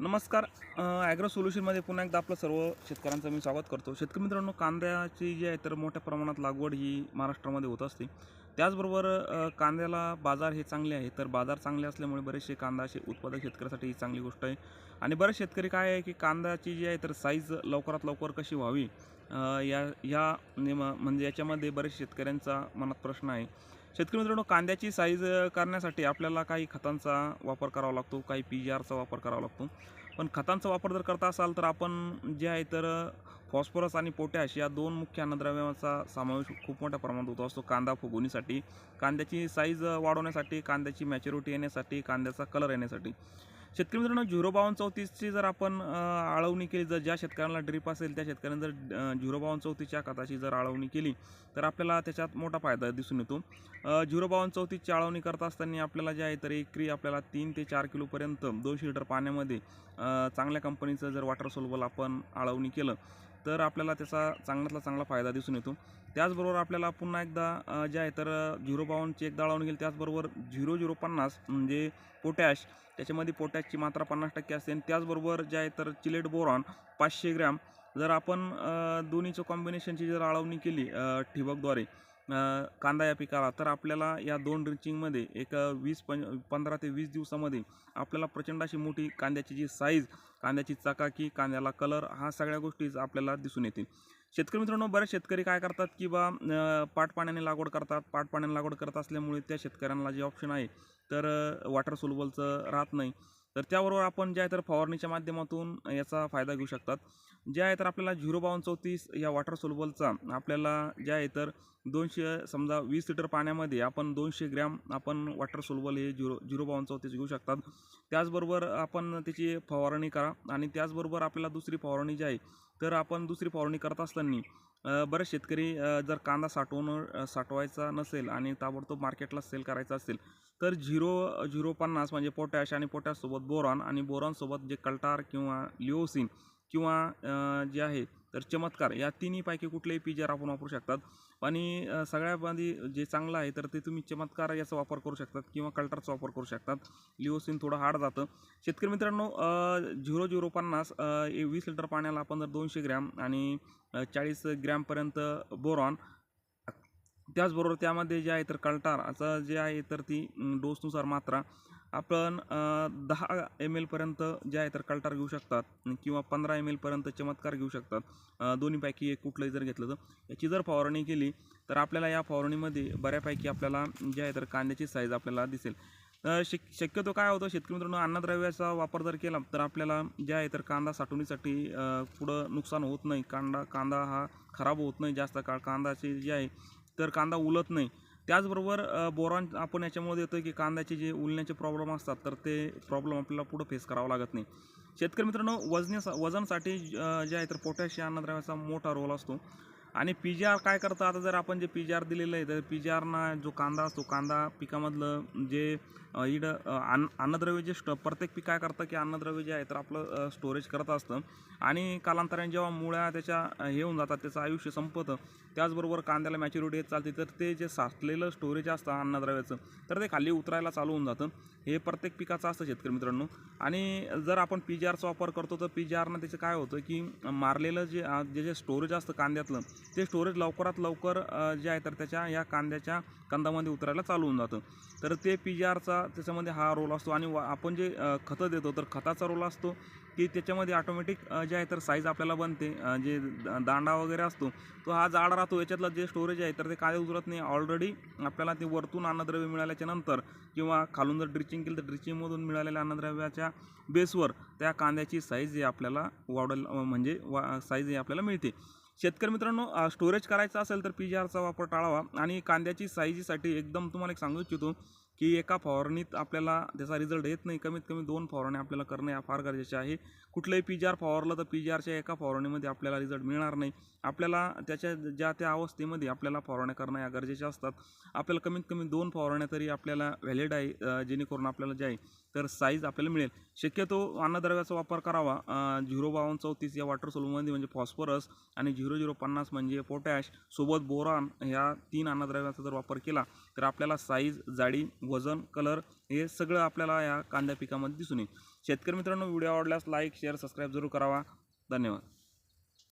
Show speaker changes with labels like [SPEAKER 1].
[SPEAKER 1] नमस्कार ॲग्रो सोल्युशनमध्ये पुन्हा एकदा आपलं सर्व शेतकऱ्यांचं मी स्वागत करतो. शेतकरी मित्रांनो कांद्याची जी आहे तर मोठ्या प्रमाणात लागवड ही महाराष्ट्रामध्ये होत असते. त्याचबरोबर कांद्याला बाजार हे चांगले आहे तर बाजार चांगले असल्यामुळे बरेचसे कांदा असे उत्पादक शेतकऱ्यासाठी ही चांगली गोष्ट आहे. आणि बरेच शेतकरी काय आहे की कांद्याची जी आहे तर साईज लवकरात लवकर कशी व्हावी? या या म्हणजे याच्यामध्ये बरेच शेतकऱ्यांचा मनात प्रश्न आहे. शेतकरी मित्रांनो कांद्याची साईज करण्यासाठी आपल्याला काही खतांचा वापर करावा लागतो काही पी जी आरचा वापर करावा लागतो. पण खतांचा वापर जर करता असाल तर आपण जे आहे तर फॉस्फरस आणि पोटॅश या दोन मुख्य अन्नद्रव्यांचा समावेश खूप मोठ्या प्रमाणात होतो. असतो कांदा फुगवणीसाठी. कांद्याची साईज वाढवण्यासाठी कांद्याची मॅच्युरिटी येण्यासाठी कांद्याचा कलर येण्यासाठी. शेतकरी मित्रांनो झिरो बावन्न चौतीसची जर आपण आळवणी केली जर ज्या शेतकऱ्यांना ड्रीप असेल त्या शेतकऱ्यांनी जर झिरो बावन्न चौतीसच्या खताची जर आळवणी केली तर आपल्याला त्याच्यात मोठा फायदा दिसून येतो. झिरो बावन्न चौतीसची आळवणी करत असताना आपल्याला जे आहे तर एकरी आपल्याला तीन ते चार किलोपर्यंत दोनशे लिटर पाण्यामध्ये चांगल्या कंपनीचं जर वॉटर सोल्युबल आपण आळवणी केलं तर आपल्याला त्याचा चांगल्यातला चांगला फायदा दिसून येतो. त्याचबरोबर आपल्याला पुन्हा एकदा जे आहे तर झिरो बावनची एकदा आळवणी केली त्याचबरोबर झिरो झिरो पन्नास म्हणजे पोटॅश त्याच्यामध्ये पोटॅशची मात्रा पन्नास टक्के असते. आणि त्याचबरोबर जे आहे तर चिलेट बोरॉन पाचशे ग्रॅम. जर आपण दोन्हीचं कॉम्बिनेशनची जर आळवणी केली ठिबकद्वारे कांदा या पिकाला तर आपल्याला या दोन ड्रिंचिंगमध्ये एक वीस पं पंधरा ते वीस दिवसामध्ये आपल्याला प्रचंड अशी मोठी कांद्याची जी साईज कांद्याची चकाकी कांद्याला कलर हा सगळ्या गोष्टीच आपल्याला दिसून येतील. शेतकरी मित्रांनो बरेच शेतकरी काय करतात की बा पाटपाण्याने लागवड करतात. पाटपाण्याने लागवड करत असल्यामुळे त्या शेतकऱ्यांना जे ऑप्शन आहे तर वॉटर सोलबलचं राहत नाही. तर त्याबरोबर आपण जे आहे तर फवारणीच्या माध्यमातून याचा फायदा घेऊ शकतात. जे आहे तर आपल्याला झिरो बावन्न चौतीस या वॉटर सोलबलचा आपल्याला जे आहे तर दोनशे समजा वीस लिटर पाण्यामध्ये आपण दोनशे ग्रॅम आपण वॉटर सोलबल हे झिरो झिरो बावन्न चौतीस घेऊ शकतात. त्याचबरोबर आपण त्याची फवारणी करा आणि त्याचबरोबर आपल्याला दुसरी फवारणी जी आहे तर आपण दुसरी फवारणी करत असताना बरेच शेतकरी जर कांदा साठवून साठवायचा नसेल आणि ताबडतोब मार्केटला सेल करायचा असेल तर झिरो झिरो पन्नास म्हणजे पोटॅश आणि पोटॅशसोबत बोरॉन आणि बोरॉनसोबत जे कल्टार किंवा लिओसिन किंवा जे आहे तर चमत्कार या तिन्हीपैकी कुठलेही पी जर आपण वापरू शकतात आणि सगळ्यामध्ये जे चांगलं आहे तर ते तुम्ही चमत्कार याचा वापर करू शकतात किंवा कल्टरचा वापर करू शकतात. लिओसिन थोडं हार्ड जातं. शेतकरी मित्रांनो झिरो झिरो पन्नास वीस लिटर पाण्याला आपण जर दोनशे ग्रॅम आणि चाळीस ग्रॅमपर्यंत बोरॉन त्याचबरोबर त्यामध्ये जे आहे तर कल्टार असं जे आहे तर ती डोसनुसार मात्रा आपण दहा एम एलपर्यंत जे आहे तर कल्टार घेऊ शकतात किंवा पंधरा एम एलपर्यंत चमत्कार घेऊ शकतात. दोन्हीपैकी एक कुठलंही जर घेतलं तर. याची जर फवारणी केली तर आपल्याला या फवारणीमध्ये बऱ्यापैकी आपल्याला जे आहे तर कांद्याची साईज आपल्याला दिसेल. शक शक्यतो काय होतं शेतकरी मित्रांनो अन्नद्रव्याचा वापर जर केला तर आपल्याला जे आहे तर कांदा साठवणीसाठी पुढं नुकसान होत नाही. कांदा कांदा हा खराब होत नाही. जास्त काळ कांदाचे जे आहे तर कांदा उलत नाही. त्याचबरोबर बोरॉन आपण याच्यामध्ये येतो की कांद्याचे जे उलण्याचे प्रॉब्लेम असतात तर ते प्रॉब्लेम आपल्याला पुढं फेस करावं लागत नाही. शेतकरी मित्रांनो वजने वजनसाठी जे आहे तर पोटॅश अन्नद्रव्याचा मोठा रोल असतो. आणि पी जी आर काय करतं? आता जर आपण जे पी जी आर दिलेलं आहे तर पी जी आरना जो कांदा असतो कांदा पिकामधलं जे इड अन्न अन्नद्रव्य जे स्ट प्रत्येक पीक काय करतं की अन्नद्रव्य जे आहे तर आपलं स्टोरेज करत असतं. आणि कालांतराने जेव्हा मुळ्या त्याच्या हे होऊन जातात त्याचं आयुष्य संपतं त्याचबरोबर कांद्याला मॅच्युरिटी येत चालते तर ते जे साठलेलं स्टोरेज असतं अन्नद्रव्याचं तर ते खाली उतरायला चालू होऊन जातं. हे प्रत्येक पिकाचं असतं शेतकरी मित्रांनो. आणि जर आपण पी जी आरचा वापर करतो तर पी जी आरनं त्याचं काय होतं की मारलेलं जे जे जे स्टोरेज असतं कांद्यातलं ते स्टोरेज लवकरात लवकर जे आहे तर त्याच्या या कांद्याच्या कंदामध्ये उतरायला चालू होऊन जातं. तर ते पी जी आरचा त्याच्यामध्ये हा रोल असतो आणि आपण जे खतं देतो तर खताचा रोल असतो की त्याच्यामध्ये ऑटोमॅटिक जे आहे तर साईज आपल्याला बनते. जे द- दांडा वगैरे असतो तो हा जाड राहतो. याच्यातलं जे स्टोरेज आहे तर ते काय उतरत नाही. ऑलरेडी आपल्याला ते वरतून अन्नद्रव्य मिळाल्याच्या नंतर किंवा खालून जर ड्रिचिंग केलं तर ड्रिचिंगमधून मिळालेल्या अन्नद्रव्याच्या बेसवर त्या कांद्याची साईज ही आपल्याला वाढल म्हणजे वा साईज ही आपल्याला मिळते. शेतकरी मित्रांनो स्टोरेज करायचं असेल तर पी जी आरचा वापर टाळावा आणि कांद्याची साईजीसाठी एकदम तुम्हाला एक सांगू इच्छितो की एका फवारणीत आपल्याला त्याचा रिझल्ट येत नाही. कमीत कमी दोन फवारण्या आपल्याला करणे फार गरजेचे आहे. कुठलंही पी जी आर फवारलं तर पी जी आरच्या एका फवारणीमध्ये आपल्याला रिझल्ट मिळणार नाही. आपल्याला त्याच्या ज्या त्या अवस्थेमध्ये आपल्याला फवारण्या करणं या गरजेच्या असतात. आपल्याला कमीत कमी दोन फवारण्या तरी आपल्याला व्हॅलिड आहे जेणेकरून आपल्याला जे आहे तर साईज आपल्याला मिळेल. शक्यतो अन्नद्रव्याचा वापर करावा. झिरो बावन्न चौतीस या वॉटर सोलूमध्ये म्हणजे फॉस्फरस आणि झिरो झिरो पन्नास म्हणजे पोटॅश सोबत बोरॉन ह्या तीन अन्नद्रव्याचा जर वापर केला तर आपल्याला साईज जाडी वजन कलर हे सगळं आपल्याला या कांद्या पिकामध्ये दिसून येईल. शेतकरी मित्रांनो व्हिडिओ आवडल्यास लाईक शेअर सबस्क्राईब जरूर करावा. धन्यवाद.